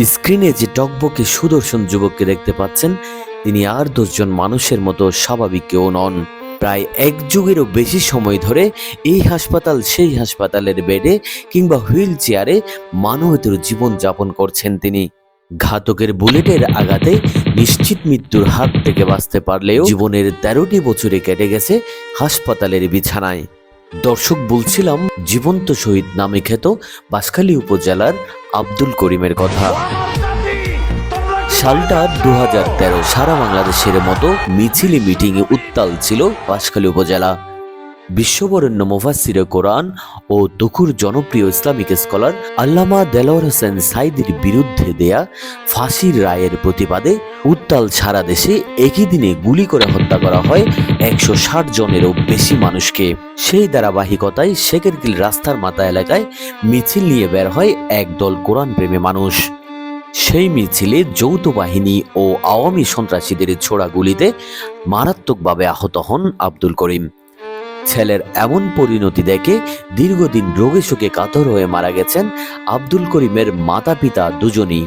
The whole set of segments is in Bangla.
স্ক্রিনে যে টকবকে সুদর্শন যুবককে দেখতে পাচ্ছেন, তিনি আর দশজন মানুষের মতো স্বাভাবিক কেউ নন। প্রায় এক যুগেরও বেশি সময় ধরে এই হাসপাতাল সেই হাসপাতালের বেডে কিংবা হুইল চেয়ারে মানবেতর জীবন যাপন করছেন তিনি। ঘাতকের বুলেটের আঘাতে নিশ্চিত মৃত্যুর হাত থেকে বাঁচতে পারলেও জীবনের তেরোটি বছরে কেটে গেছে হাসপাতালের বিছানায়। দর্শক, বলছিলাম জীবন্ত শহীদ নামে খ্যাত বাঁশখালী উপজেলার আব্দুল করিমের কথা। সালটা দু হাজার তেরো, সারা বাংলাদেশের মতো মিছিলে মিটিংয়ে উত্তাল ছিল বাঁশখালী উপজেলা। বিশ্ববরেণ্য মুফাসিরে কোরআন ও তুকুর জনপ্রিয় ইসলামিক স্কলার আল্লামা দেলোয়ার হোসেন সাইদির বিরুদ্ধে দেয়া ফাঁসির রায়ের প্রতিবাদে উত্তাল সারা দেশে একই দিনে গুলি করে হত্যা করা হয় একশো ষাট জনেরও বেশি মানুষকে। সেই ধারাবাহিকতায় শেখেরকিল রাস্তার মাথা এলাকায় মিছিল নিয়ে বের হয় একদল কোরআন প্রেমী মানুষ। সেই মিছিলে যৌথ বাহিনী ও আওয়ামী সন্ত্রাসীদের ছোড়া গুলিতে মারাত্মকভাবে আহত হন আব্দুল করিম। ছেলের এমন পরিণতি দেখে দীর্ঘদিন রোগে শোকে কাতর হয়ে মারা গেছেন আব্দুল করিমের মাতা পিতা দুজনই।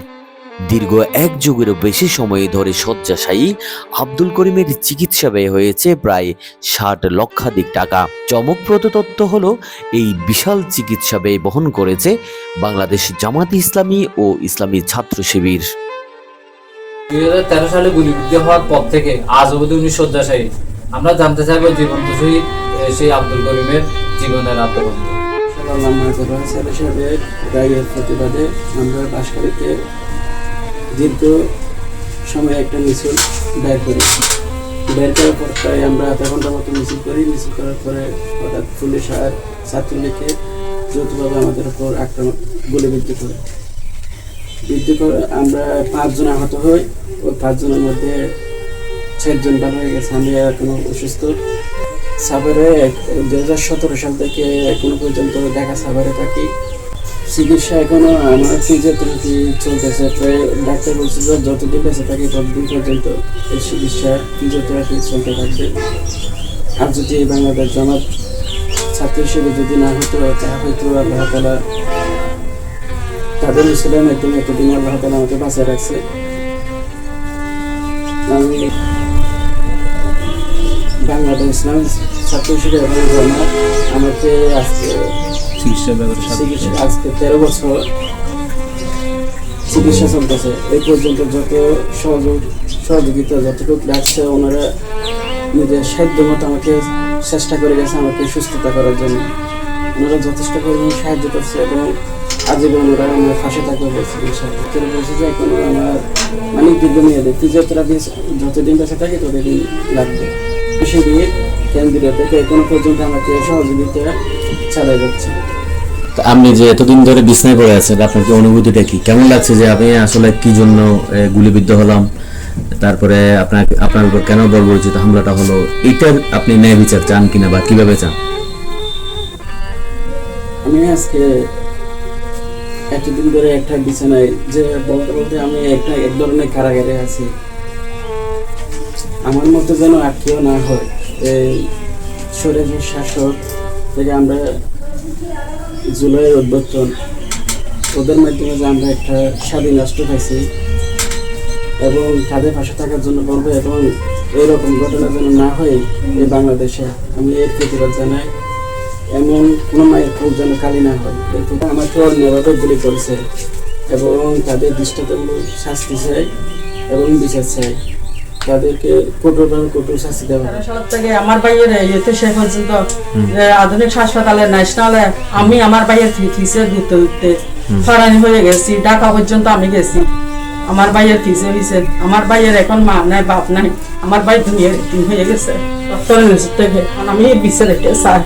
দীর্ঘ এক যুগেরও বেশি সময় ধরে শয্যাশায়ী আব্দুল করিমের চিকিৎসা ব্যয় হয়েছে প্রায় ষাট লক্ষাধিক টাকা। চমকপ্রদ তথ্য হলো, এই বিশাল চিকিৎসা ব্যয় বহন করেছে বাংলাদেশ জামাত ইসলামী ও ইসলামী ছাত্র শিবির। দুই হাজার তেরো সালে গুলিবিদ্ধ হওয়ার পর থেকে আজ অবধি উনি শয্যাশায়ী। আমরা জানতে চাইব জীবন্ত শহীদ সেই আব্দুল করিমের জীবনের আত্মবন্ধ প্রতিবাদে আমরা বাসকারীতে দীর্ঘ সময় একটা মিছিল বের করি। বের করার পর প্রায় আমরা আধা ঘণ্টার মতো মিছিল করি। মিছিল করার পরে হঠাৎ পুলিশ আর ছাত্রলীগকে যৌথভাবে আমাদের উপর আক্রমণ, গুলিবিদ্ধ করে। বিদ্ধ করে আমরা পাঁচজন আহত হই ওই পাঁচজনের মধ্যে চারজন ভালো হয়ে গেছে। আমি এখনও অসুস্থ। সাভারে দু হাজার সতেরো সাল থেকে এখনও পর্যন্ত দেখা সাভারে থাকি। চিকিৎসা এখনও আমার ফিজিওথেরাপি চলতেছে, প্রায় ডাক্তার বলছে যে যতদিন বেঁচে থাকি ততদিন পর্যন্ত এই চিকিৎসা ফিজিওথেরাপি চলতে থাকবে। আর যদি বাংলাদেশ জামাত ছাত্র হিসেবে যদি না হতো তা হয়তো আল্লাহ তালা তাদের মিছিলের মাধ্যমে এতদিন আল্লাহ তালা আমাকে বাঁচিয়ে রাখছে। আমি বাংলাদেশ ইসলাম ছাত্র জামাত আমাকে আজকে চিকিৎসা চিকিৎসা আজকে তেরো বছর চিকিৎসা চলতেছে। এই পর্যন্ত যত সহযোগ সহযোগিতা যতটুকু লাগছে ওনারা নিজের সাধ্য মতো আমাকে চেষ্টা করে গেছে আমাকে সুস্থতা করার জন্য। ওনারা যথেষ্ট পরিমাণ সাহায্য করছে এবং আজীবন ওরা আমার ফাঁসে থাকবে বলছে চিকিৎসা তারা বলছে যে এখন আমার অনেক দীর্ঘমেয়াদে ফিজিওথেরাপি যতদিন বেঁচে থাকে ততদিন লাগবে। শিবির কেন্দ্রীয় থেকে এখনও পর্যন্ত আমাকে সহযোগিতা চালিয়ে যাচ্ছে। আপনি যে এতদিন ধরে বিছনায় পড়ে আছেন আপনার কি অনুভূতিটা কি? কেমন লাগছে যে আমি আসলে কি জন্য গুলিবিদ্ধ হলাম? তারপরে আপনার আপনার উপর কেন বর্বরচিত হামলাটা হলো? এটার আপনি ন্যায় বিচার চান কিনা বা কীভাবে চান? আমি আজকে এতদিন ধরে একটা বিছানায় যে বলতে বলতে আমি একটা এক ধরনের কারাগারে আছি। আমার মতো যেন আর কেউ না হয়। এই শরীরের শাসক থেকে আমরা জুলাইয়ের উদ্বোধন ওদের মাধ্যমে যে আমরা একটা স্বাধীন রাষ্ট্র পাইছি এবং তাদের পাশে থাকার জন্য বলব এবং এইরকম ঘটনা যেন না হয় এই বাংলাদেশে, আমি এর প্রতিবাদ জানাই এমন কোনো মায়ের খুব যেন কালি না হয়। এরপর আমাকে অন্যভাবে গুলি করেছে এবং তাদের দৃষ্টান্তমূলক শাস্তি চাই এবং বিচার চাই। তাদেরকে কঠোর কঠোর শাস্তি দেওয়া। থেকে আমার ভাইয়ের ইয়েতে সে পর্যন্ত আধুনিক হাসপাতালে ন্যাশনালে আমি আমার ভাইয়ের ফিসে ঘুরতে ঘুরতে ফরানি হয়ে গেছি। ঢাকা পর্যন্ত আমি গেছি। আমার ভাইয়ের ফিসে হয়েছে আমার ভাইয়ের এখন মা নাই বাপ নাই। আমার ভাই দুনিয়ার হয়ে গেছে। ডক্টরের থেকে আমি বিছানাতে চাই।